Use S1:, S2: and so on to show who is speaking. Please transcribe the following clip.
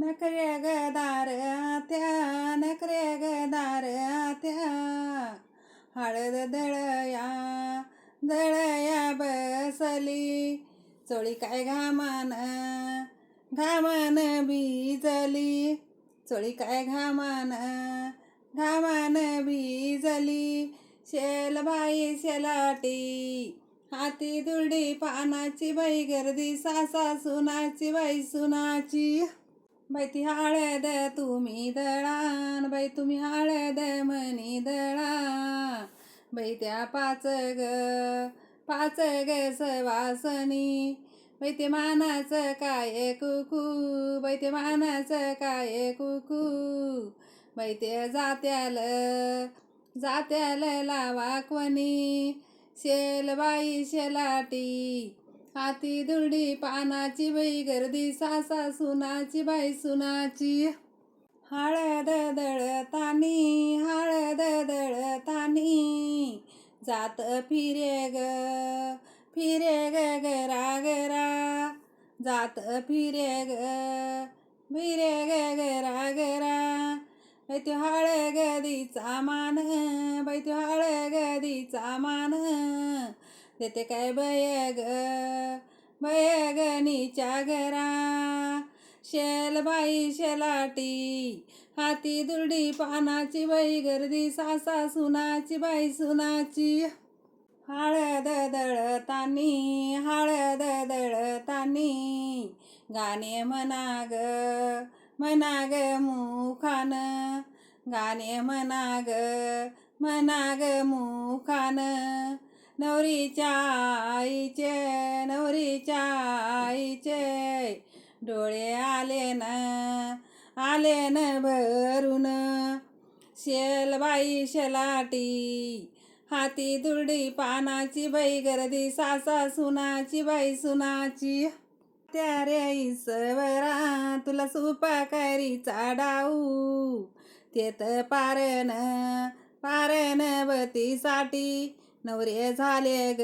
S1: नखरे गदार आत्या नखरे गदार आत्या. हळद दळया दळया बसली. चोळी काय घामान घामान बीजली चोळी काय घामान घामान बीजली शेल बाई शेलाटी हाती दुर्डी पानाची बाई गर्दी सासा सुनाची बाई सुनाची. बाई ती हळद तुम्ही दळान बाई तुम्ही हळद मनी दळा बाई त्या पाच ग पाच ग सवासनी. बाई ते मानाचं काय कुकू बाई ते मानाचं काय कुकू. बाई ते जात्याल जात्याल लावा कोणी. शेल बाई शेलाटी हाती दुर्डी पानाची बाई गर्दी सासा सुनाची बाई सुनाची. हळद दळतानी हळद दळतानी. जात फिरे ग फिरे ग गरा गरा जात फिरे ग फिरे ग गरा गरा बैतू त्यो हळगदीचा मान बैतू त्यो हळगदीचा मान. देते काय बयग बयगनीच्या घरा शेल बाई शेलाटी हाती दुर्डी पानाची बाई गर्दी सासा सुनाची बाई सुनाची. हळद दळतानी हळद दळतानी. गाणे म्हणा ग मुखान गाणे म्हणा ग मुखान. नवरीच्या आईचे नवरीच्या आईचे डोळे आले न आले न भरून. शेल बाई शेलाटी हाती दुर्डी पानाची बाई गर्दी सासा सुनाची बाई सुनाची त्या रे ईश्वरा तुला सुपाकारीचा डाऊ तेत पारण पारण बतीसाठी नवरे झाले ग.